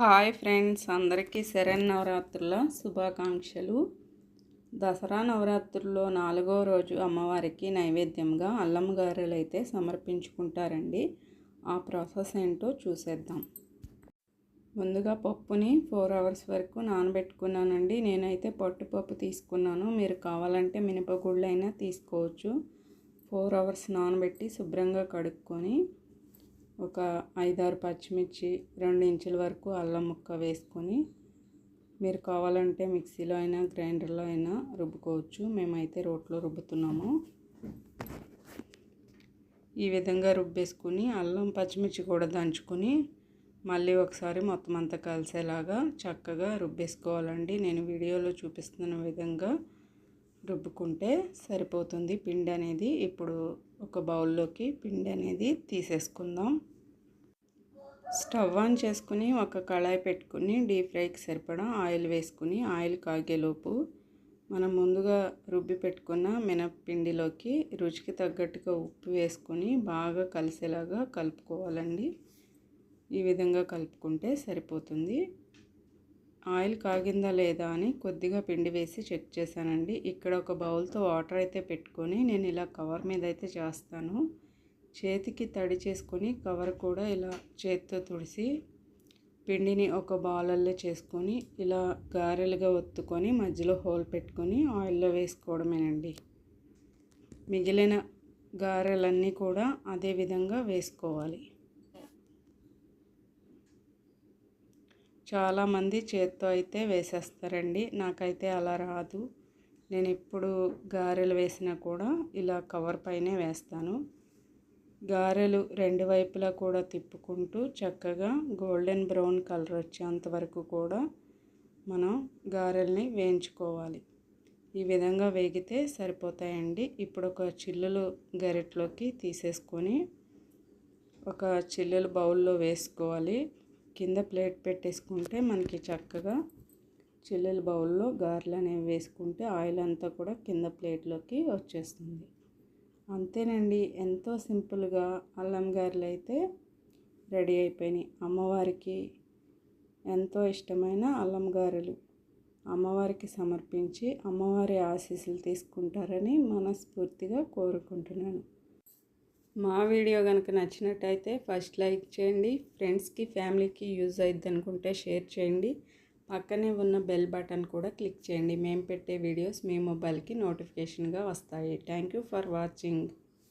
Hi friends అందరికీ శరన్నవరాత్రుల శుభాకాంక్షలు. దసరా నవరాత్రుల్లో నాలుగో రోజు అమ్మవారికి నైవేద్యంగా అల్లం గారెలు అయితే సమర్పించుకుంటారండి. ఆ ప్రాసెస్ ఏంటో చూసేద్దాం. ముందుగా పప్పుని ఫోర్ అవర్స్ వరకు నానబెట్టుకున్నానండి. నేనైతే పట్టుపప్పు తీసుకున్నాను. మీరు కావాలంటే మినపగుళ్ళైనా తీసుకోవచ్చు. ఫోర్ అవర్స్ నానబెట్టి శుభ్రంగా కడుక్కొని ఒక ఐదారు పచ్చిమిర్చి రెండు ఇంచుల వరకు అల్లం ముక్క వేసుకొని మీరు కావాలంటే మిక్సీలో అయినా గ్రైండర్లో అయినా రుబ్బుకోవచ్చు. మేమైతే రోట్లో రుబ్బుతున్నాము. ఈ విధంగా రుబ్బేసుకుని అల్లం పచ్చిమిర్చి కూడా దంచుకొని మళ్ళీ ఒకసారి మొత్తం అంతా కలిసేలాగా చక్కగా రుబ్బేసుకోవాలండి. నేను వీడియోలో చూపిస్తున్న విధంగా రుబ్బుకుంటే సరిపోతుంది పిండి అనేది ఇప్పుడు ఒక బౌల్లోకి పిండి అనేది తీసేసుకుందాం. స్టవ్ ఆన్ చేసుకుని ఒక కళాయి పెట్టుకుని డీప్ ఫ్రైకి సరిపడా ఆయిల్ వేసుకుని ఆయిల్ కాగేలోపు మనం ముందుగా రుబ్బి పెట్టుకున్న మినప్పిండిలోకి రుచికి తగ్గట్టుగా ఉప్పు వేసుకొని బాగా కలిసేలాగా కలుపుకోవాలండి. ఈ విధంగా కలుపుకుంటే సరిపోతుంది. ఆయిల్ కాగిందా లేదా అని కొద్దిగా పిండి వేసి చెక్ చేశానండి. ఇక్కడ ఒక బౌల్తో వాటర్ అయితే పెట్టుకొని నేను ఇలా కవర్ మీద అయితే చేస్తాను. చేతికి తడి చేసుకొని కవర్ కూడా ఇలా చేతితో తుడిసి పిండిని ఒక బాలల్లో చేసుకొని ఇలా గారెలుగా ఒత్తుకొని మధ్యలో హోల్ పెట్టుకొని ఆయిల్లో వేసుకోవడమేనండి. మిగిలిన గారెలన్నీ కూడా అదే విధంగా వేసుకోవాలి. చాలామంది చేత్తో అయితే వేసేస్తారండి. నాకైతే అలా రాదు. నేను ఎప్పుడు గారెలు వేసినా కూడా ఇలా కవర్ పైనే వేస్తాను. గారెలు రెండు వైపులా కూడా తిప్పుకుంటూ చక్కగా గోల్డెన్ బ్రౌన్ కలర్ వచ్చేంత వరకు కూడా మనం గారెల్ని వేయించుకోవాలి. ఈ విధంగా వేగితే సరిపోతాయండి. ఇప్పుడు ఒక చిల్లులు గరిటలోకి తీసేసుకొని ఒక చిల్లులు బౌల్లో వేసుకోవాలి. కింద ప్లేట్ పెట్టేసుకుంటే మనకి చక్కగా చిల్లుల బౌల్లో గారెలు అనేవి వేసుకుంటే ఆయిల్ అంతా కూడా కింద ప్లేట్లోకి వచ్చేస్తుంది. అంతేనండి. ఎంతో సింపుల్గా అల్లం గారెలు అయితే రెడీ అయిపోయినాయి. అమ్మవారికి ఎంతో ఇష్టమైన అల్లం గారెలు అమ్మవారికి సమర్పించి అమ్మవారి ఆశీస్సులు తీసుకుంటారని మనస్ఫూర్తిగా కోరుకుంటున్నాను. మా వీడియో కనుక నచ్చినట్టయితే ఫస్ట్ లైక్ చేయండి. ఫ్రెండ్స్కి ఫ్యామిలీకి యూజ్ అవుద్ది అనుకుంటే షేర్ చేయండి. పక్కనే ఉన్న బెల్ బటన్ కూడా క్లిక్ చేయండి. మేము పెట్టే వీడియోస్ మీ మొబైల్కి నోటిఫికేషన్గా వస్తాయి. Thank you for watching